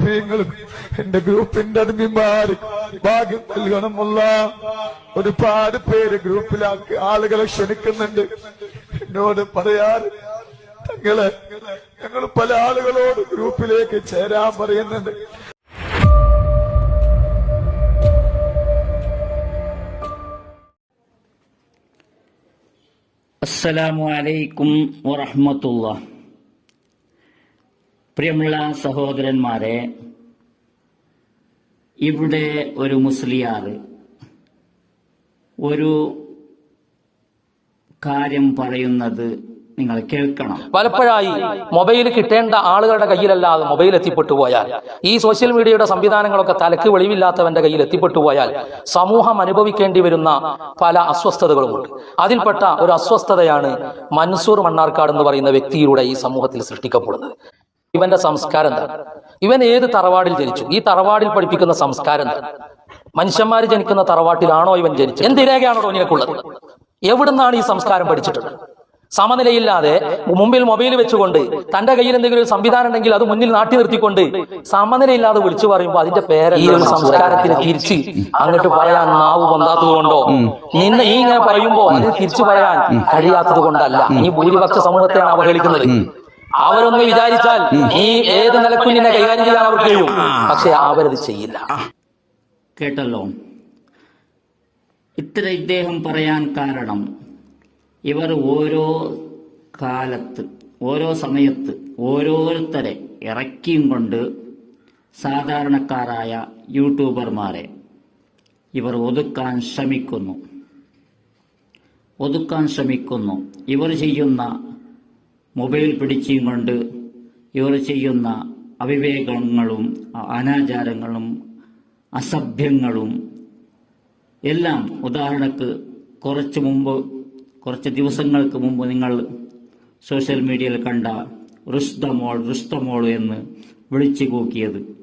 മുറബിയങ്ങളും എന്റെ ഗ്രൂപ്പിന്റെ അടിമിമാര് ഭാഗ്യം നൽകണമുള്ള ഒരുപാട് പേര് ഗ്രൂപ്പിലാക്കി ആളുകളെ ക്ഷണിക്കുന്നുണ്ട് എന്നോട് പറയാറ് തങ്ങളെ ഞങ്ങൾ പല ആളുകളോട് ഗ്രൂപ്പിലേക്ക് ചേരാൻ പറയുന്നുണ്ട് അസ്സലാമു അലൈക്കും വറഹ്മത്തുള്ള പ്രിയമുള്ള സഹോദരന്മാരെ ഇവിടെ ഒരു മുസ്ലിയാർ ഒരു കാര്യം പറയുന്നത് നിങ്ങൾ കേൾക്കണം. പലപ്പോഴായി മൊബൈൽ കിട്ടേണ്ട ആളുകളുടെ കയ്യിലല്ലാതെ മൊബൈൽ എത്തിപ്പെട്ടു പോയാൽ ഈ സോഷ്യൽ മീഡിയയുടെ സംവിധാനങ്ങളൊക്കെ തലക്ക് വെളിവില്ലാത്തവന്റെ കയ്യിൽ എത്തിപ്പെട്ടു പോയാൽ സമൂഹം അനുഭവിക്കേണ്ടി വരുന്ന പല അസ്വസ്ഥതകളുമുണ്ട്. അതിൽപ്പെട്ട ഒരു അസ്വസ്ഥതയാണ് മൻസൂർ മണ്ണാർക്കാട് എന്ന് പറയുന്ന വ്യക്തിയിലൂടെ ഈ സമൂഹത്തിൽ സൃഷ്ടിക്കപ്പെടുന്നത്. ഇവന്റെ സംസ്കാരം എന്താണ് ഇവൻ ഏത് തറവാടിൽ ജനിച്ചു? ഈ തറവാടിൽ പഠിപ്പിക്കുന്ന സംസ്കാരം എന്താണ് മനുഷ്യന്മാർ ജനിക്കുന്ന തറവാട്ടിലാണോ ഇവൻ ജനിച്ചത്? എന്ത് രേഖയാണോ ഇവനക്കുള്ളത് എവിടുന്നാണ് ഈ സംസ്കാരം പഠിച്ചിട്ടുള്ളത്? സമനിലയില്ലാതെ മുമ്പിൽ മൊബൈൽ വെച്ചുകൊണ്ട് തന്റെ കയ്യിൽ എന്തെങ്കിലും ഒരു സംവിധാനം ഉണ്ടെങ്കിൽ അത് മുന്നിൽ നാട്ടി നിർത്തിക്കൊണ്ട് സമനിലയില്ലാതെ വിളിച്ചു പറയുമ്പോൾ അതിന്റെ പേര് ഈ ഒരു സംസ്കാരത്തിന് തിരിച്ച് അങ്ങോട്ട് പറയാൻ നാവ് പൊന്താത്തത് കൊണ്ടോ? നിന്നെ ഈ ഇങ്ങനെ പറയുമ്പോ അതിന് തിരിച്ചു പറയാൻ കഴിയാത്തത് കൊണ്ടല്ല. ഈ ഭൂരിപക്ഷ സമൂഹത്തെയാണ് അവഹേളിക്കുന്നത്. അവരൊന്ന് വിചാരിച്ചാൽ ഈ ഏത് നിലക്കും നിന്നെ കൈകാര്യം ചെയ്യാൻ അവർ കഴിയും. പക്ഷെ അവരത് ചെയ്യില്ല. കേട്ടല്ലോ. ഇത്ര ഇദ്ദേഹം പറയാൻ കാരണം ഇവർ ഓരോ കാലത്ത് ഓരോ സമയത്ത് ഓരോരുത്തരെ ഇറക്കിയും കൊണ്ട് സാധാരണക്കാരായ യൂട്യൂബർമാരെ ഇവർ ഒതുക്കാൻ ശ്രമിക്കുന്നു. ഒതുക്കാൻ ശ്രമിക്കുന്നു. ഇവർ ചെയ്യുന്ന മൊബൈൽ പിടിച്ചും കൊണ്ട് ഇവർ ചെയ്യുന്ന അവിവേകങ്ങളും അനാചാരങ്ങളും അസഭ്യങ്ങളും എല്ലാം ഉദാഹരണക്ക് കുറച്ച് മുമ്പ് കുറച്ച് ദിവസങ്ങൾക്ക് മുമ്പ് നിങ്ങൾ സോഷ്യൽ മീഡിയയിൽ കണ്ട റുസ്തമോൾ റുസ്തമോൾ എന്ന് വിളിച്ചു കൂക്കിയത്.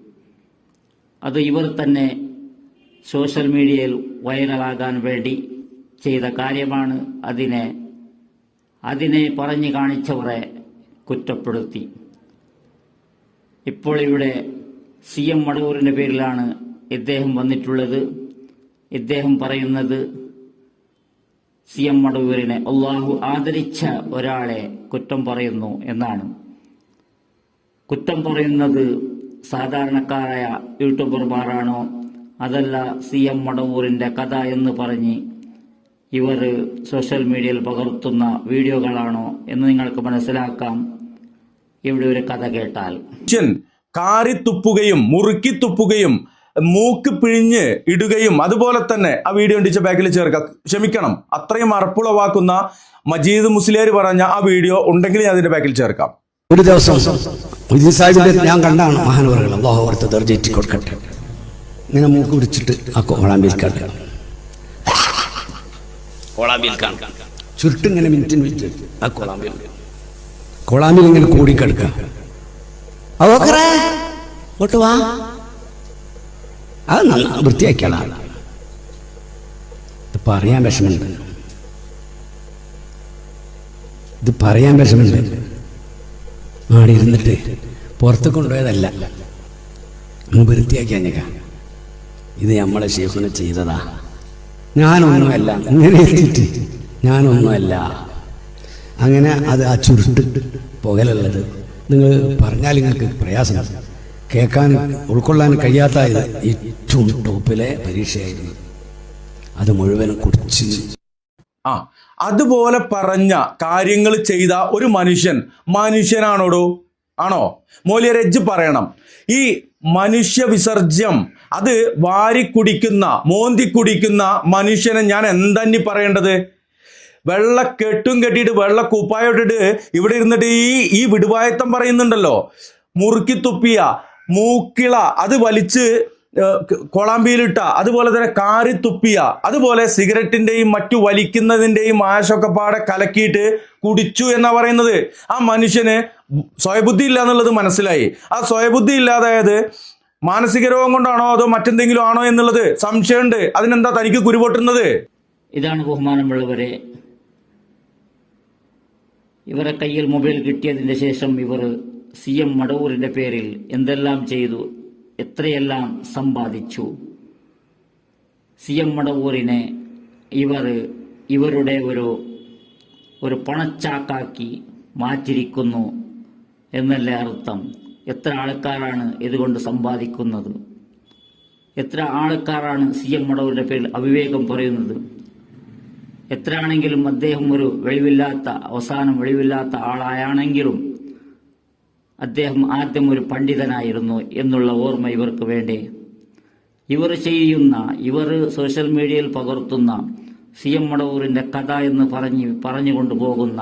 അത് ഇവർ തന്നെ സോഷ്യൽ മീഡിയയിൽ വൈറലാകാൻ വേണ്ടി ചെയ്ത കാര്യമാണ്. അതിനെ അതിനെ പറഞ്ഞു കാണിച്ചവരെ കുറ്റപ്പെടുത്തി. ഇപ്പോൾ ഇവിടെ സി എം മടവൂരിന്റെ പേരിലാണ് ഇദ്ദേഹം വന്നിട്ടുള്ളത്. ഇദ്ദേഹം പറയുന്നത് സി എം മടവൂരിനെ അള്ളാഹു ആദരിച്ച ഒരാളെ കുറ്റം പറയുന്നു എന്നാണ്. കുറ്റം പറയുന്നത് സാധാരണക്കാരായ യൂട്യൂബർമാരാണോ? അതല്ല സി എം മടവൂരിന്റെ കഥ എന്ന് പറഞ്ഞ് ഇവർ സോഷ്യൽ മീഡിയയിൽ പകർത്തുന്ന വീഡിയോകളാണോ എന്ന് നിങ്ങൾക്ക് മനസ്സിലാക്കാം. ഇവിടെ ഒരു കഥ കേട്ടാൽ. മനുഷ്യൻ കാറിത്തുപ്പുകയും മുറുക്കി തുപ്പുകയും മൂക്ക് പിഴിഞ്ഞ് ഇടുകയും അതുപോലെ തന്നെ ആ വീഡിയോ ഉണ്ടിച്ച ബാഗിൽ ചേർക്കുക ക്ഷമിക്കണം അത്രയും അറപ്പുളവാക്കുന്ന മജീദ് മുസ്ലിയാർ പറഞ്ഞ ആ വീഡിയോ ഉണ്ടെങ്കിൽ ഞാൻ അതിന്റെ ബാക്കിൽ ചേർക്കാം. ഒരു ദിവസം മൊയ്തീൻ സാഹിബിന്റെ ഞാൻ കണ്ടാണ് മഹാനവർ അള്ളാഹു അവർത്ത് ദർജേറ്റി കൊടുക്കട്ടെ ഇങ്ങനെ മൂക്ക് പിടിച്ചിട്ട് ആ കോളാമ്പിൽ കണ്ടു ചുരുട്ടിങ്ങനെ മിനിറ്റിന് മിനിറ്റ് ആ കൊളാമ്പിൽ. കൊളാമ്പിൽ ഇങ്ങനെ കൂടി അവക്കറേ ഇങ്ങോട്ട് വാ. അത് നന്നാ വൃത്തിയാക്കിയാണ് ഇത് പറയാൻ വിഷമുണ്ട് ഇത് പറയാൻ വിഷമുണ്ട് ആടെ ഇരുന്നിട്ട് പുറത്ത് കൊണ്ടുപോയതല്ല. അങ്ങ് വൃത്തിയാക്കിയാ ഇത് നമ്മളെ ശേഖന ചെയ്തതാ. ഞാനൊന്നുമല്ല. ഇങ്ങനെ എത്തിയിട്ട് ഞാനൊന്നുമല്ല. അങ്ങനെ അത് ആ ചുരുട്ട് പുകലുള്ളത്. നിങ്ങൾ പറഞ്ഞാൽ നിങ്ങൾക്ക് പ്രയാസം. കേൾക്കാൻ ഉൾക്കൊള്ളാൻ കഴിയാത്ത ഇത് ഏറ്റവും ടോപ്പിലെ പരീക്ഷയായിരുന്നു. അത് മുഴുവനും കുടിച്ച് ആ അതുപോലെ പറഞ്ഞ കാര്യങ്ങൾ ചെയ്ത ഒരു മനുഷ്യൻ മനുഷ്യനാണോടോ? ആണോ? മോലിയ രജ്ജ് പറയണം. ഈ മനുഷ്യ വിസർജ്യം അത് വാരി കുടിക്കുന്ന മോന്തി കുടിക്കുന്ന മനുഷ്യനെ ഞാൻ എന്തന്നി പറയേണ്ടത്? വെള്ള കെട്ടും കെട്ടിയിട്ട് വെള്ള കുപ്പായോട്ടിട്ട് ഇവിടെ ഇരുന്നിട്ട് ഈ ഈ വിടുവായത്തം പറയുന്നുണ്ടല്ലോ. മുറുക്കി തുപ്പിയ മൂക്കിള അത് വലിച്ച് കൊളാമ്പിയിലിട്ട അതുപോലെ തന്നെ കാറി തുപ്പിയ അതുപോലെ സിഗരറ്റിന്റെയും മറ്റു വലിക്കുന്നതിന്റെയും ആശൊക്കെ പാടെ കലക്കിയിട്ട് കുടിച്ചു എന്നാ പറയുന്നത്. ആ മനുഷ്യന് സ്വയബുദ്ധി ഇല്ല എന്നുള്ളത് മനസ്സിലായി. ആ സ്വയബുദ്ധി ഇല്ലാതായത് മാനസിക രോഗം കൊണ്ടാണോ അതോ മറ്റെന്തെങ്കിലും ആണോ എന്നുള്ളത് സംശയമുണ്ട്. അതിനെന്താ തനിക്ക് കുരുപൊട്ടുന്നത്? ഇതാണ് ബഹുമാനമുള്ളവരെ. ഇവരെ കയ്യിൽ മൊബൈൽ കിട്ടിയതിന് ശേഷം ഇവർ സി എം മടവൂരിന്റെ പേരിൽ എന്തെല്ലാം ചെയ്തു എത്രയെല്ലാം സമ്പാദിച്ചു. സി എം മടവൂരിനെ ഇവർ ഇവരുടെ ഒരു ഒരു പണച്ചാക്കാക്കി മാറ്റിരിക്കുന്നു എന്നല്ലേ അർത്ഥം. എത്ര ആൾക്കാരാണ് ഇതുകൊണ്ട് സമ്പാദിക്കുന്നത്? എത്ര ആൾക്കാരാണ് സി എം മടവൂരിന്റെ പേരിൽ അവിവേകം പറയുന്നത്? എത്രയാണെങ്കിലും അദ്ദേഹം ഒരു വെളിവില്ലാത്ത അവസാനം വെളിവില്ലാത്ത ആളായാണെങ്കിലും അദ്ദേഹം ആദ്യം ഒരു പണ്ഡിതനായിരുന്നു എന്നുള്ള ഓർമ്മ ഇവർക്ക് വേണ്ടേ? ഇവർ ചെയ്യുന്ന ഇവർ സോഷ്യൽ മീഡിയയിൽ പകർത്തുന്ന സി എം മടവൂരിന്റെ കഥ എന്ന് പറഞ്ഞ് പറഞ്ഞുകൊണ്ട് പോകുന്ന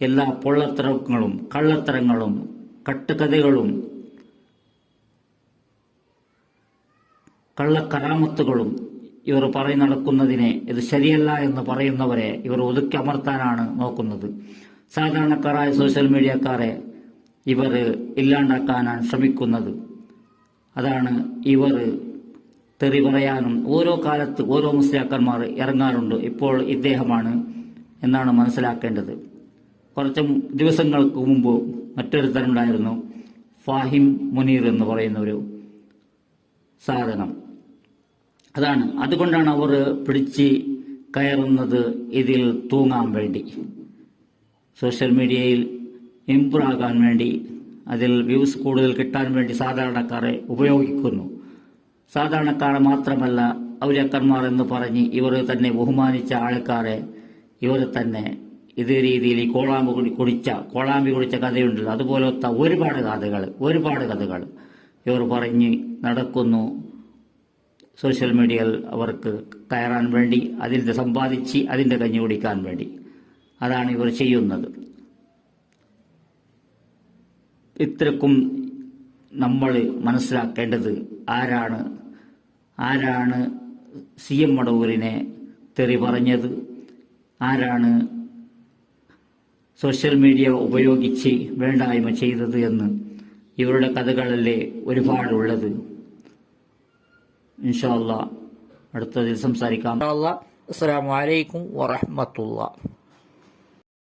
എല്ലാ പൊള്ളത്തരങ്ങളും കള്ളത്തരങ്ങളും കട്ടുകഥകളും കള്ളക്കരാമത്തുകളും ഇവർ പറയി നടക്കുന്നതിനെ ഇത് ശരിയല്ല എന്ന് പറയുന്നവരെ ഇവർ ഒതുക്കി അമർത്താനാണ് നോക്കുന്നത്. സാധാരണക്കാരായ സോഷ്യൽ മീഡിയക്കാരെ ഇവർ ഇല്ലാണ്ടാക്കാനാണ് ശ്രമിക്കുന്നത്. അതാണ് ഇവർ തെറി പറയാനും ഓരോ കാലത്ത് ഓരോ മുസ്ലിയാക്കന്മാർ ഇറങ്ങാറുണ്ട്. ഇപ്പോൾ ഇദ്ദേഹമാണ് എന്നാണ് മനസ്സിലാക്കേണ്ടത്. കുറച്ച് ദിവസങ്ങൾക്ക് മുമ്പ് മറ്റൊരുത്തരുണ്ടായിരുന്നു ഫാഹിം മുനീർ എന്ന് പറയുന്ന ഒരു സാധനം. അതാണ്. അതുകൊണ്ടാണ് അവർ പിടിച്ച് കയറുന്നത് ഇതിൽ തൂങ്ങാൻ വേണ്ടി. സോഷ്യൽ മീഡിയയിൽ ഇമ്പ്രൂവ് ആകാൻ വേണ്ടി അതിൽ വ്യൂസ് കൂടുതൽ കിട്ടാൻ വേണ്ടി സാധാരണക്കാരെ ഉപയോഗിക്കുന്നു. സാധാരണക്കാരെ മാത്രമല്ല ഔരക്കന്മാർ എന്ന് പറഞ്ഞ് ഇവർ തന്നെ ബഹുമാനിച്ച ആൾക്കാരെ ഇവർ തന്നെ ഇതേ രീതിയിൽ ഈ കോളാമ്പ് കുടി കുടിച്ച കോളാമ്പി കുടിച്ച കഥയുണ്ടല്ലോ. അതുപോലത്തെ ഒരുപാട് കഥകൾ ഒരുപാട് കഥകൾ ഇവർ പറഞ്ഞ് നടക്കുന്നു. സോഷ്യൽ മീഡിയയിൽ അവർക്ക് കയറാൻ വേണ്ടി അതിന്റെ സമ്പാദിച്ച് അതിന്റെ കഞ്ഞി കുടിക്കാൻ വേണ്ടി. അതാണ് ഇവർ ചെയ്യുന്നത്. ഇത്രക്കും നമ്മൾ മനസ്സിലാക്കേണ്ടത് ആരാണ് ആരാണ് സി എം മടവൂരിനെ തെറി പറഞ്ഞത്? ആരാണ് സോഷ്യൽ മീഡിയ ഉപയോഗിച്ച് വേണ്ടായ്മ ചെയ്തത് എന്ന് ഇവരുടെ കഥകളല്ലേ ഒരുപാടുള്ളത്. ഇൻഷാല്ല അടുത്തതിൽ സംസാരിക്കാം. അസ്സാം വലൈക്കും വറഹമത്തുള്ള.